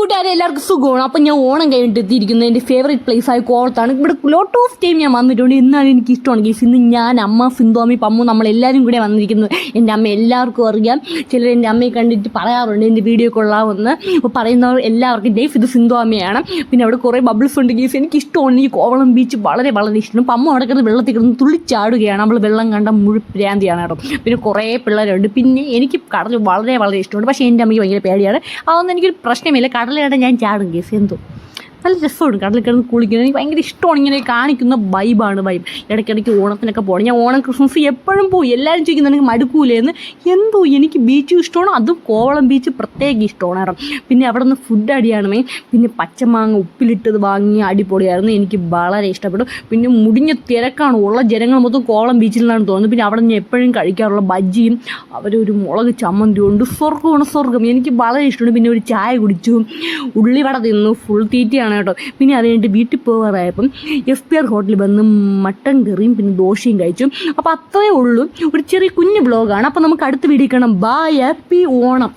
കൂട്ടുകാരെ എല്ലാവർക്കും സുഖമാണ്. അപ്പം ഞാൻ ഓണം കഴിഞ്ഞിട്ട് എത്തിയിരിക്കുന്നത് എന്റെ ഫേവറേറ്റ് പ്ലേസ് ആയ കോളത്താണ് ഇവിടെ ലോട്ട് ഓഫ് ടൈം ഞാൻ വന്നിട്ടുണ്ട്. ഇന്നാണ് എനിക്ക് ഇഷ്ടമാണ് ഗീസ് ഇന്ന് ഞാൻ അമ്മ സിന്ധുവാമി പമ്മു നമ്മളെല്ലാവരും കൂടെ വന്നിരിക്കുന്നത് എന്റെ അമ്മ എല്ലാവർക്കും അറിയാം. ചിലർ എന്റെ അമ്മയെ കണ്ടിട്ട് പറയാറുണ്ട്. എന്റെ വീഡിയോ കൊള്ളാമെന്ന്. അപ്പോൾ പറയുന്നവർ എല്ലാവർക്കും ഡേഫ് ഇത് സിന്തോമയാണ് പിന്നെ അവിടെ കുറേ ബബിൾസ് ഉണ്ട് ഗീസ് എനിക്ക് ഇഷ്ടമാണ് ഈ കോവളം ബീച്ച് വളരെ വളരെ ഇഷ്ടമാണ്. പമ്മ അവിടെ കിടന്ന് വെള്ളത്തിൽ കിടന്ന് തുള്ളിച്ചാടുകയാണ്. നമ്മൾ വെള്ളം കണ്ട മുഴു പ്രാന്തിയാണ് കേട്ടോ. പിന്നെ കുറേ പിള്ളേരുണ്ട്. പിന്നെ എനിക്ക് കടൽ വളരെ വളരെ ഇഷ്ടമുണ്ട് പക്ഷേ എന്റെ അമ്മയ്ക്ക് ഭയങ്കര പേടിയാണ്. അതൊന്നും എനിക്കൊരു പ്രശ്നമില്ല. കടലിടെ ഞാൻ ചാടും കേസ്. എന്തോ. നല്ല രസമാണ് കടലിൽ കിടന്ന് കുളിക്കുന്നത്. എനിക്ക് ഭയങ്കര ഇഷ്ടമാണ് ഇങ്ങനെ കാണിക്കുന്ന വൈബാണ് വൈബ് ഇടയ്ക്കിടയ്ക്ക് ഓണത്തിനൊക്കെ പോകണം ഞാൻ ഓണം ക്രിസ്മസ് എപ്പോഴും പോയി എല്ലാവരും ചോദിക്കുന്നത് എനിക്ക് മടുക്കൂലേന്ന് എന്തോ എനിക്ക് ബീച്ചും ഇഷ്ടമാണ്. അതും കോവളം ബീച്ച് പ്രത്യേക ഇഷ്ടമാണ് പിന്നെ അവിടെ നിന്ന് ഫുഡ് അടിയാണ് മെയിൻ പിന്നെ പച്ചമാങ്ങ ഉപ്പിലിട്ടത് വാങ്ങി അടിപൊളിയായിരുന്നു. എനിക്ക് വളരെ ഇഷ്ടപ്പെടും പിന്നെ മുടിഞ്ഞ തിരക്കാണ്. ഉള്ള ജനങ്ങൾ മൊത്തം കോവളം നിന്നാണ് തോന്നുന്നത്. പിന്നെ അവിടെ നിന്ന് എപ്പോഴും കഴിക്കാറുള്ള ബജ്ജിയും അവരൊരു മുളക് ചമ്മന്തി ഉണ്ട്. സ്വർഗമാണ് സ്വർഗം എനിക്ക് വളരെ ഇഷ്ടമാണ് പിന്നെ ഒരു ചായ കുടിച്ചു. ഉള്ളിവട തിന്നു. ഫുൾ തീറ്റയാണ്. കേട്ടോ. പിന്നെ അത് കഴിഞ്ഞിട്ട് വീട്ടിൽ പോകാറായപ്പം എസ് പി ആർ ഹോട്ടലിൽ വന്ന് മട്ടൻ കറിയും പിന്നെ ദോശയും കഴിച്ചു. അപ്പോൾ അത്രയേ ഉള്ളൂ. ഒരു ചെറിയ കുഞ്ഞു ബ്ലോഗാണ് അപ്പോൾ നമുക്ക് അടുത്ത വീഡിയോ കാണാം. Bye happy Onam